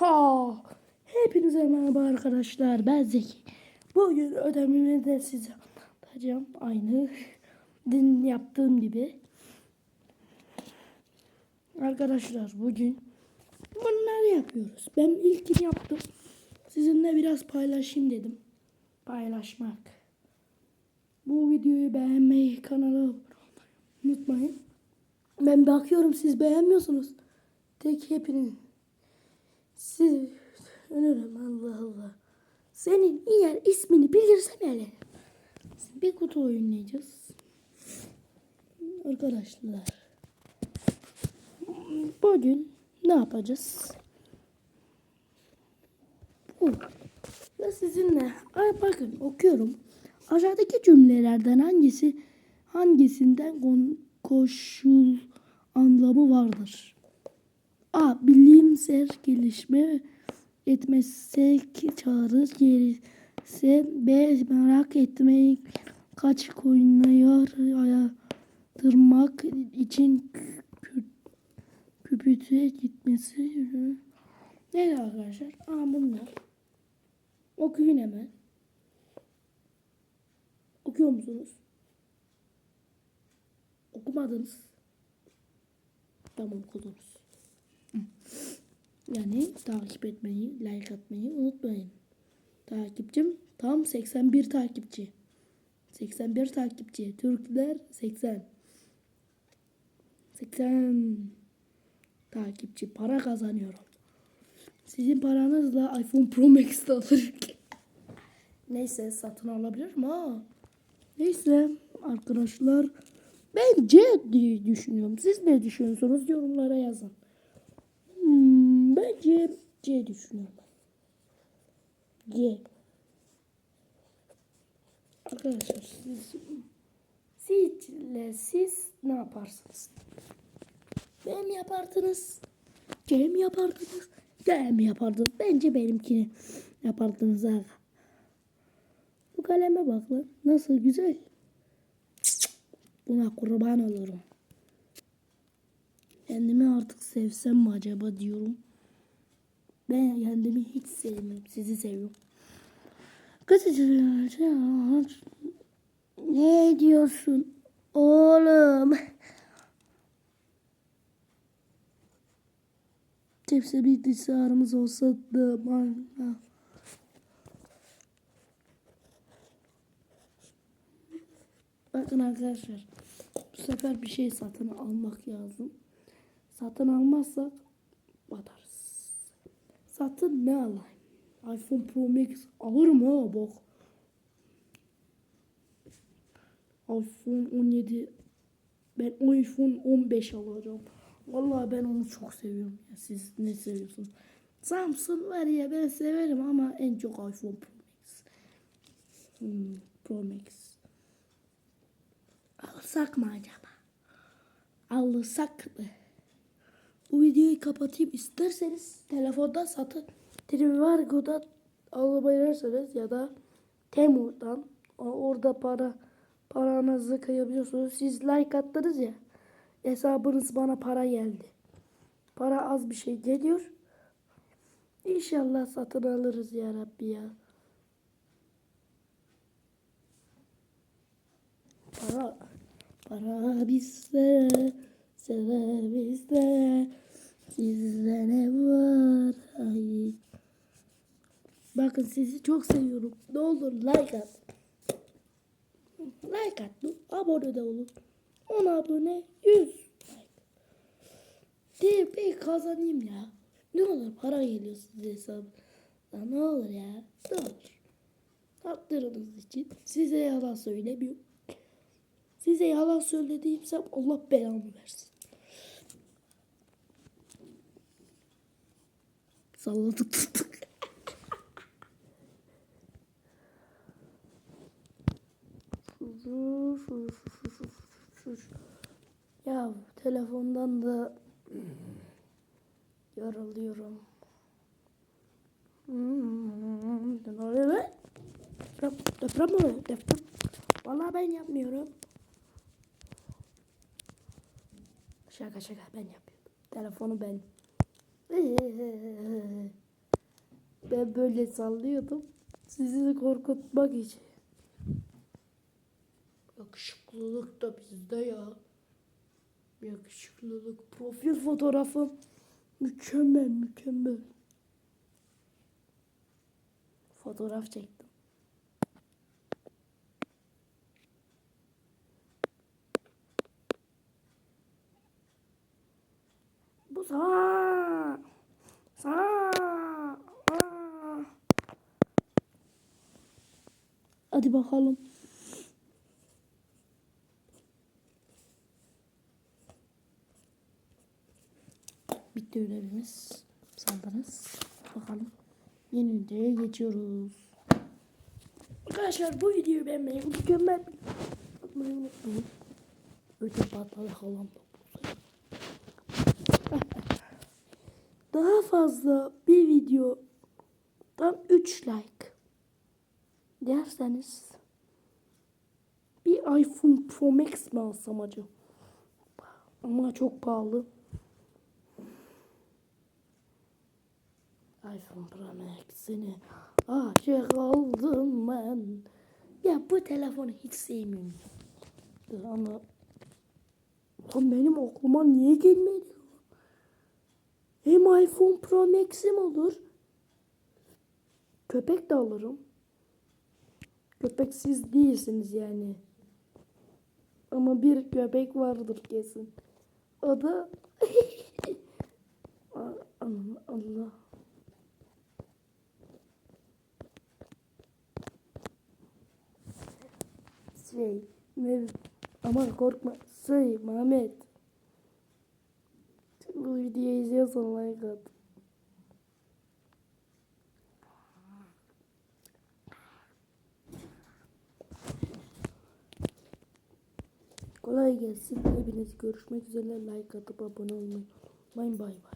Ha, hepinize merhaba arkadaşlar. Ben Zeki. Bugün ödevimi de size anlatacağım. Aynı dün yaptığım gibi. Arkadaşlar bugün bunları yapıyoruz. Ben ilkini yaptım. Sizinle biraz paylaşayım dedim. Paylaşmak. Bu videoyu beğenmeyi, kanala abone olmayı unutmayın. Ben bakıyorum siz beğenmiyorsunuz. Tek hepiniz siz önürüm Allah Allah. Senin eğer ismini bilirsem hele. Bir kutu oynayacağız. Arkadaşlar. Bugün ne yapacağız? Bu. Ve sizinle ay bakın okuyorum. Aşağıdaki cümlelerden hangisi hangisinden koşul anlamı vardır? A. Bilimsel gelişme etmezsek çağırır gelirse B. Merak etmek kaç koyunuyor ayatırmak için kü- küpüte gitmesi ne arkadaşlar? Aa bunlar. Okuyun hemen. Okuyor musunuz? Okumadınız. Tamam okudunuz. Yani takip etmeyi, like atmayı unutmayın. Takipçim tam 81 takipçi. 81 takipçi. Türkler 80. 80 takipçi. Para kazanıyorum. Sizin paranızla iPhone Pro Max de alırım. Neyse satın alabilirim ha. Neyse arkadaşlar ben C diye düşünüyorum. Siz ne düşünüyorsunuz? Yorumlara yazın. C, C düşünüyorum. C. Arkadaşlar siz, sizle siz ne yaparsınız? B mi yapardınız? C mi yapardınız? D mi yapardınız? Bence benimkini yapardınız abi. Bu kaleme bak lan. Nasıl güzel. Buna kurban olurum. Kendimi artık sevsem mi acaba diyorum. Ben kendimi hiç sevmiyorum. Sizi seviyorum. Kızıcılar. Ne diyorsun oğlum? Tepsi bir dışarımız olsa da bana. Bakın arkadaşlar. Bu sefer bir şey satın almak lazım. Satın almazsak batarız. Satın ne alayım? iPhone Pro Max alırım ha bak. iPhone 17 ben iPhone 15 alacağım. Vallahi ben onu çok seviyorum. Ya siz ne seviyorsunuz? Samsung var ya ben severim ama en çok iPhone Pro Max. Hmm, Pro Max. Alsak mı acaba? Alsak mı? Bu videoyu kapatayım. İsterseniz telefondan satın. Trivago'dan alabilirsiniz ya da Temu'dan. Orada para paranızı kayabiliyorsunuz. Siz like attınız ya. Hesabınız bana para geldi. Para az bir şey geliyor. İnşallah satın alırız ya Rabbi ya. Para, para bizde, sever bizde. Sizde ne var? Ay. Bakın sizi çok seviyorum. Ne olur like at. Like at. Abone de olun. 10 abone 100 like. Diye bir kazanayım ya. Ne olur para geliyor size hesabı. Ne olur ya. Ne olur. Tatlınız için size yalan söylemiyorum. Size yalan söylediğimsem Allah belamı versin. Salladık tuttuk. Ya telefondan da yoruluyorum. Hmm, ne oluyor lan? Deprem, mi? Deprem. Vallahi ben yapmıyorum. Şaka şaka ben yapıyorum. Telefonu ben. Ben böyle sallıyordum. Sizi korkutmak için. Yakışıklılık da bizde ya. Yakışıklılık. Profil fotoğrafım. Mükemmel mükemmel. Fotoğraf çektim. Bu sağ. Bakalım. Bitti ödevimiz. Sandınız. Bakalım. Yeni üniteye geçiyoruz. Arkadaşlar bu videoyu beğenmeyi, mükemmel atmayı unutmayın. Ödül patladı halam da Daha fazla bir video tam 3 like derseniz bir iPhone Pro Max mi alsam acaba? Ama çok pahalı. iPhone Pro Max'ini aşık oldum ben. Ya bu telefonu hiç sevmiyorum. Ama Lan benim aklıma niye gelmedi? Hem iPhone Pro Max'im olur. Köpek de alırım. Köpek siz değilsiniz yani. Ama bir köpek vardır kesin. O da A- Allah. Şey, ne? Ama korkma. Şey, Mehmet. Bu videoyu izliyorsan like at. Kolay gelsin. Hepiniz görüşmek üzere. Like atıp abone olmayı unutmayın. Bay bay.